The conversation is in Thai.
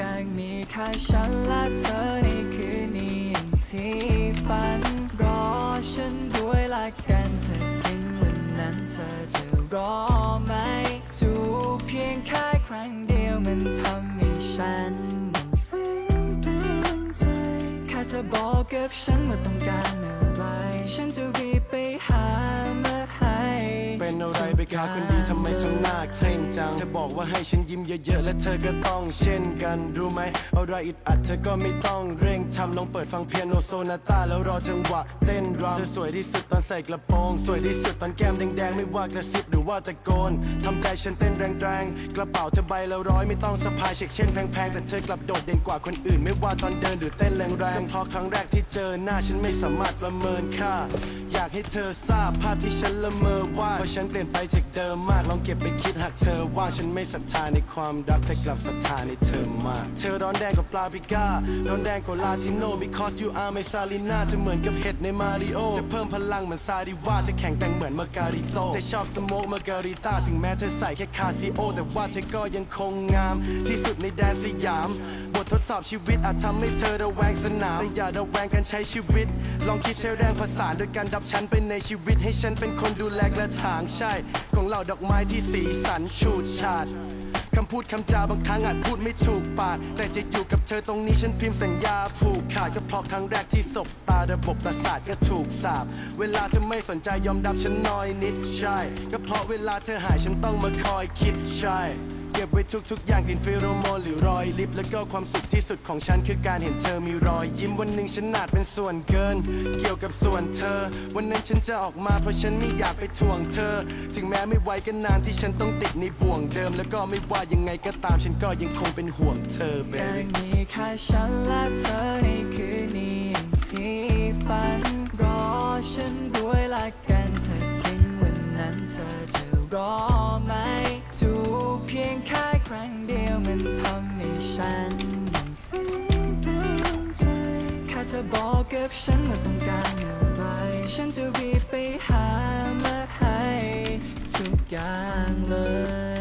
ยังมีค่ฉันและเธอในคืนนี้อย่างที่ฝันรอฉันด้วยละกันเธอถึงวันนั้นเธอจะรอไหมจูบเพียงแค่ครั้งเดียวมันทำให้ฉันมันซึ้งดวงใจแค่เธอบอกกับฉันว่าต้องการอะไรฉันจะรีบไปหา เป็นอะไรไปคะคนดีทำไมทำหน้าเคร่งจังเธอบอกว่าให้ฉันยิ้มเยอะๆ และเธอก็ต้องเช่นกันรู้ไหมอะไรอึดอัดเธอก็ไม่ต้องเร่งทำลองเปิดฟังเปียโนโซนาต้าแล้วรอจังหวะเต้นรำเธอสวยที่สุดตอนใส่กระโปรง สวยที่สุดตอนแก้มแดงๆ ไม่ว่ากระซิบหรือว่าตะโกนทำใจฉันเต้นแรงๆ กระเป๋าเธอใบละร้อยไม่ต้องสะพายเช็คเช่นแพงๆ แต่เธอกลับโดดเด่นกว่าคนอื่น ไม่ว่าตอนเดินหรือเต้นแรงๆเพราะครั้งแรกที่เจอหน้าฉันไม่สามารถประเมินค่าอยากให้เธอทราบภาพที่ฉันละเมอว่าเพราะฉันเปลี่ยนไปจากเดิมมากลองเก็บไปคิดหากเธอว่างฉันไม่ศรัทธาในความรักแต่กลับศรัทธาในเธอมาก เธอร้อนแดงกว่าปลาปิก้าร้อนแดงกว่าลาซิโน because you are my Salina เธอเหมือนกับเห็ดในมาริโอจะเพิ่มพลังเหมือนซาดิว่าเธอแข็งแกร่งเหมือนมาการิโตเธอชอบสโมกมาการิต้าถึงแม้เธอใส่แค่คาซิโอ แต่ว่าเธอก็ยังคงงาม ที่สุดในแดนสยาม บททดสอบชีวิตอาจทำให้เธอระแวงสนามแต่อย่าระแวงการใช้ชีวิต ลองคิดใช้แรงผสานโดยการดับฉันไปในชีวิตให้ฉันเป็นคนดูแลกระถางใช่ของเราดอกไม้ที่สีสันชูดชาดคำพูดคำจาบางครั้งอาจพูดไม่ถูกปาก แต่จะอยู่กับเธอตรงนี้ฉันพิมพ์สัญญาผูกขาดก็เพราะครั้งแรกที่สบตาระบบประสาทก็ถูกสาบ เวลาเธอไม่สนใจยอมดับฉันน้อยนิดใช่ ก็เพราะเวลาเธอหายฉันต้องมาคอยคิดใช่ เก็บไว้ทุกๆอย่างกลิ่นฟิโรโมนหรือรอยลิปแล้วก็ความสุขที่สุดของฉันคือการเห็นเธอมีรอย ยิ้มวันหนึ่งฉันอาจเป็นส่วนเกิน เกี่ยวกับส่วนเธอ วันนั้นฉันจะออกมาเพราะฉันไม่อยากไปทวงเธอ ถึงแม้ไม่ไหวก็นนานที่ฉันต้องติดในบ่วงเดิม แล้วก็ไม่ว่ายังไงก็ตามฉันก็ยังคงเป็นห่วงเธอแต่ baby มีแค่ฉันและเธอในคืนนี้อย่างที่ฝันรอฉันด้วยละกันเธอถึงวันนั้นเธอจะรอางเดียวมันทำให้ฉันเสียงดวงใจแค่เธอบอกกับฉันว่าต้องการอะไร ฉันจะรีบไปหามาให้ทุกอย่างเลย